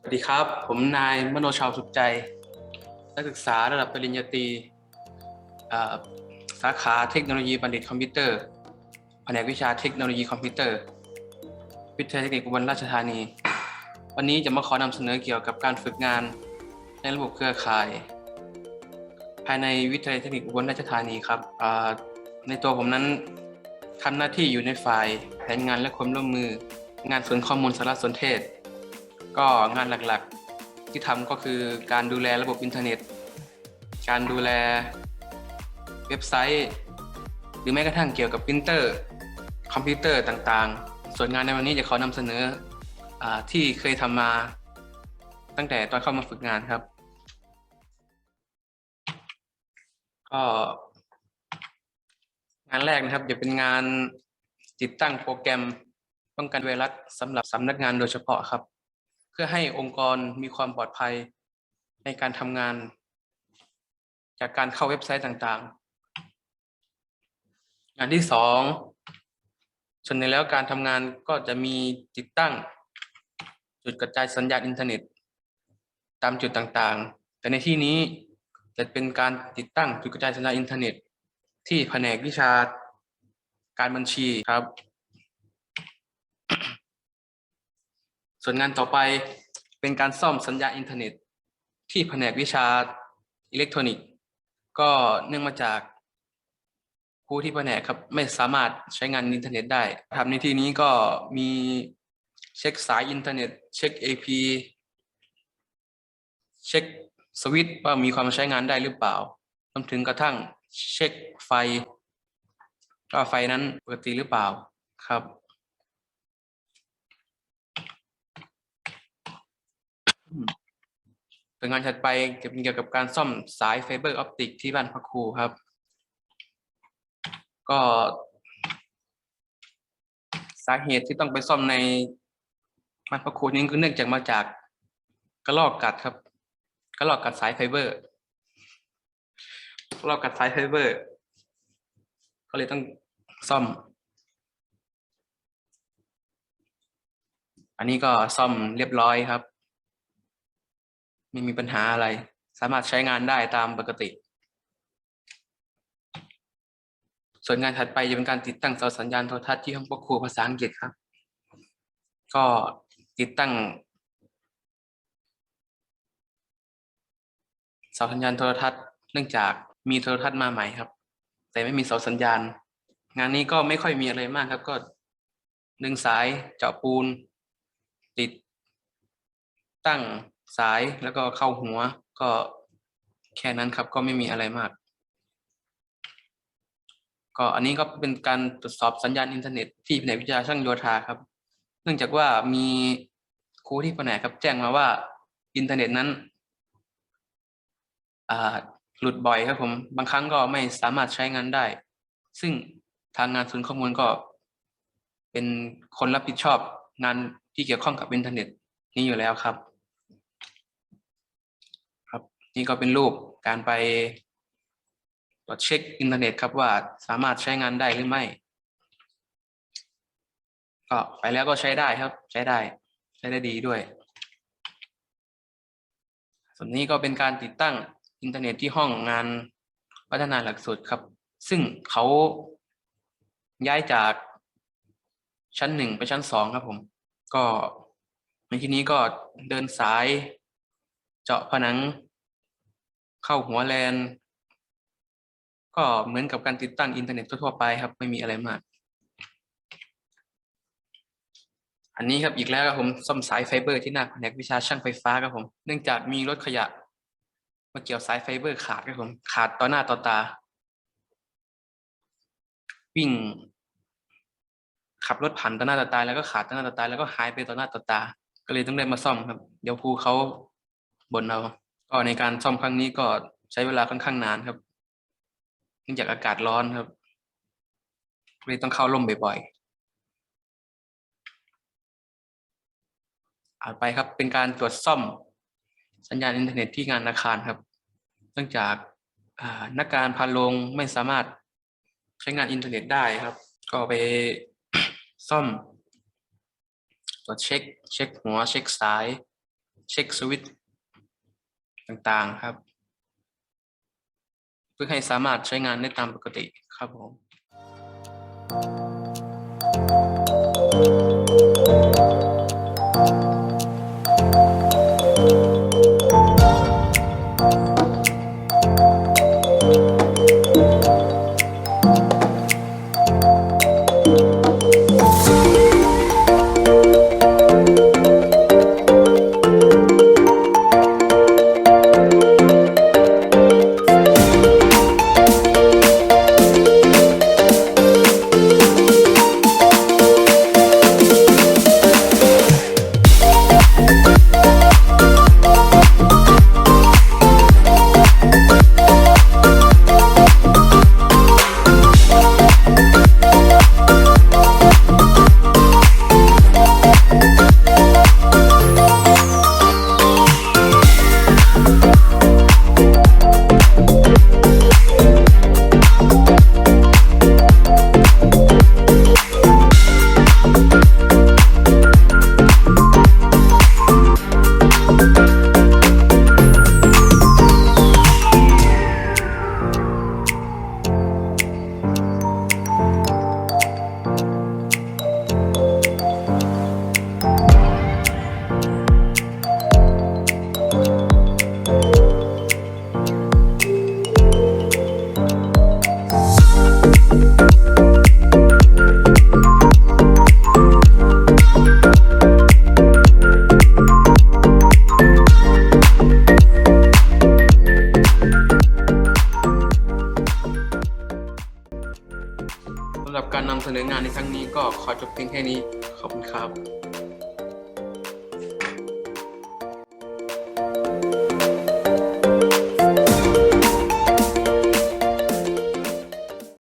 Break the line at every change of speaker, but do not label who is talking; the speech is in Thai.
สวัสดีครับ ผมนายมโนชาวสุขใจ นักศึกษาระดับปริญญาตรีสาขาเทคโนโลยีบัณฑิตคอมพิวเตอร์ แผนกวิชาเทคโนโลยีคอมพิวเตอร์ วิทยาเทคนิคอุบลราชธานี วันนี้จะมาขอนำเสนอเกี่ยวกับการฝึกงานในระบบเครือข่าย ภายในวิทยาเทคนิคอุบลราชธานีครับ ในตัวผมนั้นทำหน้าที่อยู่ในฝ่ายแผนงานและความร่วมมือ งานศูนข้อมูลสารสนเทศ ก็งานหลักๆที่ทำก็คือการดูแลระบบอินเทอร์เน็ต การดูแลเว็บไซต์ หรือแม้กระทั่งเกี่ยวกับปรินเตอร์คอมพิวเตอร์ต่างๆ ส่วนงานในวันนี้จะขอนำเสนออที่เคยทำมาตั้งแต่ตอนเข้ามาฝึกงานครับ ก็งานแรกนะครับจะเป็นงานติดตั้งโปรแกรมป้องกันไวรัสสำหรับสำนักงานโดยเฉพาะครับ พื่อให้องค์กรมีความปลอดภัยในการทำงาน จากการเข้าเว็บไซต์ต่างๆ งานที่สองส่วนในแล้วการทำงานก็จะมีติดตั้ง จุดกระจายสัญญาณอินเทอร์เน็ต ตามจุดต่างๆ แต่ในที่นี้จะเป็นการติดตั้งจุดกระจายสัญญาณอินเทอร์เน็ต ที่แผนกวิชาการบัญชีครับ ส่วนงานต่อไปเป็นการซ่อมสัญญาอินเทอร์เน็ต ที่แผนกวิชาอิเล็กทรอนิกส์ ก็เนื่องมาจากครูที่แผนกครับไม่สามารถใช้งานอินเทอร์เน็ตได้ทำในที่นี้ก็มีเช็คสายอินเทอร์เน็ต เช็ค AP เช็คสวิตช์ว่ามีความใช้งานได้หรือเปล่ารวมถึงกระทั่งเช็คไฟว่าไฟนั้นปกติหรือเปล่าครับ ส่วนงานถัดไปจะเป็นเกี่ยวกับการซ่อมสายไฟเบอร์ออปติกที่บ้านพักครูครับ ก็สาเหตุที่ต้องไปซ่อมในบ้านพักครูนี้คือเนื่องจากมาจากกระลอกกัดครับ กระลอกกัดสายไฟเบอร์กระลอกกัดสายไฟเบอร์ ก็เลยต้องซ่อม อันนี้ก็ซ่อมเรียบร้อยครับ ไม่มีปัญหาอะไร สามารถใช้งานได้ตามปกติ ส่วนงานถัดไปจะเป็นการติดตั้งเสาสัญญาณโทรทัศน์ที่ห้องปกครูภาษาอังกฤษครับ ก็ติดตั้งเสาสัญญาณโทรทัศน์เนื่องจากมีโทรทัศน์มาใหม่ครับ แต่ไม่มีเสาสัญญาณ งานนี้ก็ไม่ค่อยมีอะไรมากครับ ก็ดึงสายเจาะปูน ติดตั้ง สายแล้วก็เข้าหัว ก็แค่นั้นครับก็ไม่มีอะไรมาก ก็อันนี้ก็เป็นการตรวจสอบสัญญาณอินเทอร์เน็ตที่แผนกวิทยาช่างโยธาครับ เนื่องจากว่ามีครูที่แผนกครับ แจ้งมาว่าอินเทอร์เน็ตนั้นอ่าหลุดบ่อยครับผมบางครั้งก็ไม่สามารถใช้งานได้ ซึ่งทางงานศูนย์ข้อมูลก็ เป็นคนรับผิดชอบงานที่เกี่ยวข้องกับอินเทอร์เน็ตนี้อยู่แล้วครับ นี่ก็เป็นรูปการไปตรวจเช็คอินเทอร์เน็ตครับว่าสามารถใช้งานได้หรือไม่ ก็ไปแล้วก็ใช้ได้ครับ ใช้ได้ ใช้ได้ดีด้วย ส่วนนี้ก็เป็นการติดตั้งอินเทอร์เน็ตที่ห้องงานพัฒนาหลักสูตรครับ ซึ่งเขาย้ายจากชั้นหนึ่งไปชั้นสองครับผม ก็ในที่นี้ก็เดินสายเจาะผนัง เข้าหัวแลนก็เหมือนกับการติดตั้งอินเทอร์เน็ตทั่วไปครับ ไม่มีอะไรมาก อันนี้ครับอีกแล้วครับผมซ่อมสายไฟเบอร์ที่หน้าแผนกวิชาช่างไฟฟ้าครับผม เนื่องจากมีรถขยะมาเกี่ยวสายไฟเบอร์ขาดครับผมขาดต่อหน้าต่อตา วิ่ง ขับรถผ่านต่อหน้าต่อตาแล้วก็ขาดต่อหน้าต่อตาแล้วก็หายไปต่อหน้าต่อตา ก็เลยต้องได้มาซ่อมครับ เดี๋ยวครูเขาบ่นเอา ก็ในการซ่อมครั้งนี้ก็ใช้เวลาค่อนข้างนานครับเนื่องจากอากาศร้อนครับเลยต้องเข้าร่มบ่อยๆอ่าไปครับเป็นการตรวจซ่อมสัญญาณอินเทอร์เน็ตที่งานอาคารครับเนื่องจากานักการพานโรงไม่สามารถใช้งานอินเทอร์เน็ตได้ครับ ก็ไปซ่อมตรวจเช็ค เช็คหัว เช็คสาย เช็คสวิตช์ ต่างๆครับ เพื่อให้สามารถใช้งานได้ตามปกติครับผมสำ ในครั้งนี้ก็ขอจบเพียงแค่นี้ ขอบคุณครับ